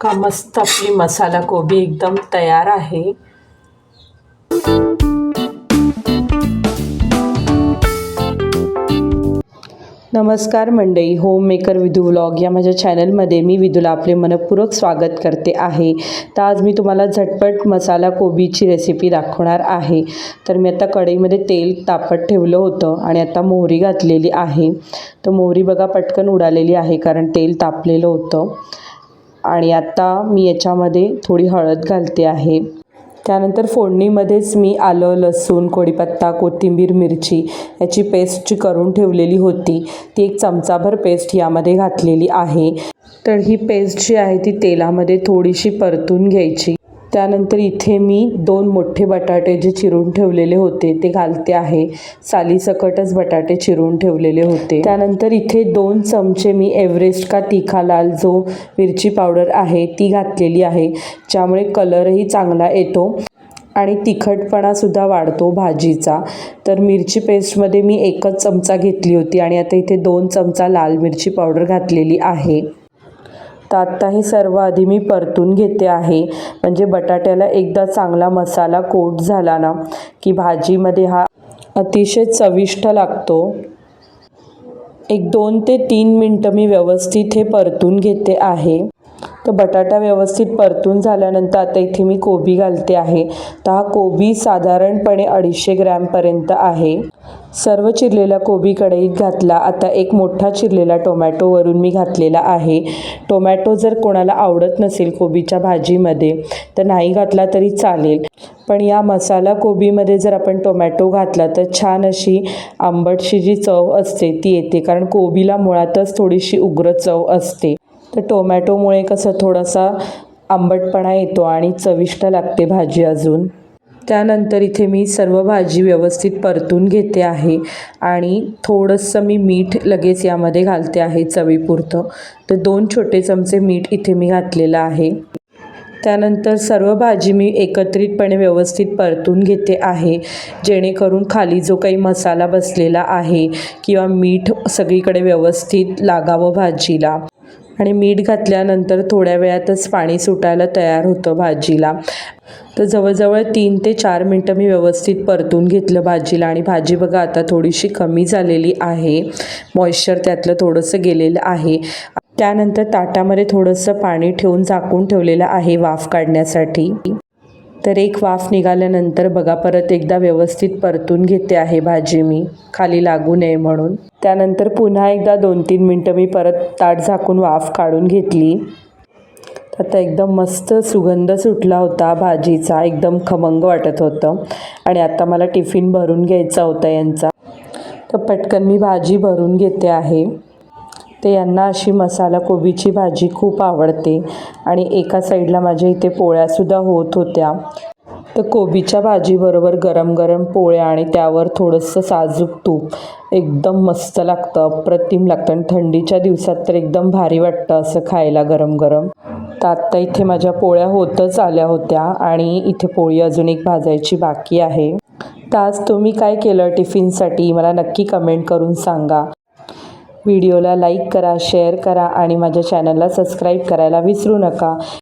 का मस्त आपली मसाला कोबी एकदम तयार आहे. नमस्कार मंडई होम मेकर विधू व्लॉग या माझ्या चॅनलमध्ये मी विधूला आपले मनपूर्वक स्वागत करते आहे. तर आज मी तुम्हाला झटपट मसाला कोबीची रेसिपी दाखवणार आहे. तर मी आता कढईमध्ये तेल तापत ठेवलं होतं आणि आता मोहरी घातलेली आहे. तर मोहरी बघा पटकन उडालेली आहे कारण तेल तापलेलं होतं. आणि आता मी याच्यामध्ये थोडी हळद घालते आहे. त्यानंतर फोडणीमध्येच मी आलं लसूण कोडीपत्ता कोथिंबीर मिरची याची पेस्ट जी करून ठेवलेली होती. ती एक चमचाभर पेस्ट यामध्ये घातलेली आहे. तर ही पेस्ट जी आहे ती तेलामध्ये थोडीशी परतून घ्यायची. त्यानंतर इथे मी दोन मोठे बटाटे जे चिरून ठेवलेले होते ते घालते आहे. सालीसकटच बटाटे चिरून ठेवलेले होते. त्यानंतर इथे दोन चमचे मी एव्हरेस्ट का तिखा लाल जो मिरची पावडर आहे ती घातलेली आहे. ज्यामुळे कलरही चांगला येतो आणि तिखटपणासुद्धा वाढतो भाजीचा. तर मिरची पेस्टमध्ये मी एकच चमचा घेतली होती आणि आता इथे दोन चमचा लाल मिरची पावडर घातलेली आहे. तर आत्ता हे सर्व आधी मी परतून घेते आहे. म्हणजे बटाट्याला एकदा चांगला मसाला कोट झाला ना की भाजीमध्ये हा अतिशय चविष्ट लागतो. एक दोन ते तीन मिनटं मी व्यवस्थित हे परतून घेते आहे. तर बटाटा व्यवस्थित परतून झाल्यानंतर आता इथे मी कोबी घालते आहे. तर हा कोबी साधारणपणे अडीचशे ग्रॅमपर्यंत आहे. सर्व चिरलेला कोबी कढईत घातला. आता एक मोठा चिरलेला टोमॅटो वरून मी घातलेला आहे. टोमॅटो जर कोणाला आवडत नसेल कोबीच्या भाजीमध्ये तर नाही घातला तरी चालेल. पण या मसाला कोबीमध्ये जर आपण टोमॅटो घातला तर छान अशी आंबटशी जी चव असते ती येते. कारण कोबीला मुळातच थोडीशी उग्र चव असते. तर टोमॅटोमुळे कसं थोडासा आंबटपणा येतो आणि चविष्ट लागते भाजी अजून. त्यानंतर इथे मी सर्व भाजी व्यवस्थित परतून घेते आहे. आणि थोडंसं मी मीठ लगेच यामध्ये घालते आहे चवीपुरतं. तर दोन छोटे चमचे मीठ इथे मी घातलेलं आहे. त्यानंतर सर्व भाजी मी एकत्रितपणे व्यवस्थित परतून घेते आहे. जेणेकरून खाली जो काही मसाला बसलेला आहे किंवा मीठ सगळीकडे व्यवस्थित लागावं भाजीला. आणि मीठ घातल्यानंतर थोड्या वेळातच पाणी सुटायला तयार होतं भाजीला. तर जवळजवळ तीन ते चार मिनटं मी व्यवस्थित परतून घेतलं भाजीला आणि भाजी बघा आता थोडीशी कमी झालेली आहे. मॉइश्चर त्यातलं थोडंसं गेलेलं आहे. त्यानंतर ताटामध्ये थोडंसं पाणी ठेवून झाकून ठेवलेलं आहे वाफ काढण्यासाठी. तर एक वाफ निघाल्यानंतर बघा परत एकदा व्यवस्थित परतून घेते आहे भाजी मी. खाली लागू नये म्हणून. त्यानंतर पुन्हा एकदा दोन तीन मिनटं मी परत ताट झाकून वाफ काढून घेतली. आता एकदम मस्त सुगंध सुटला होता भाजीचा. एकदम खमंग वाटत होतं. आणि आता मला टिफिन भरून घ्यायचा होता यांचा. तर पटकन मी भाजी भरून घेते आहे. ते यांना अशी मसाला कोबीची भाजी खूप आवडते. आणि एका साईडला माझ्या इथे पोळ्यासुद्धा होत होत्या. तर कोबीच्या भाजीबरोबर गरम गरम पोळ्या आणि त्यावर थोडंसं साजूक तूप. एकदम मस्त लागतं अप्रतिम लागतं आणि थंडीच्या दिवसात तर एकदम भारी वाटतं असं खायला गरम गरम. तर आत्ता इथे माझ्या पोळ्या होतच आल्या होत्या आणि इथे पोळी अजून एक भाजायची बाकी आहे. तर आज तुम्ही काय केलं टिफिनसाठी? मला नक्की कमेंट करून सांगा. व्हिडिओला लाईक करा शेअर करा आणि माझ्या चॅनलला सबस्क्राईब करायला विसरू नका.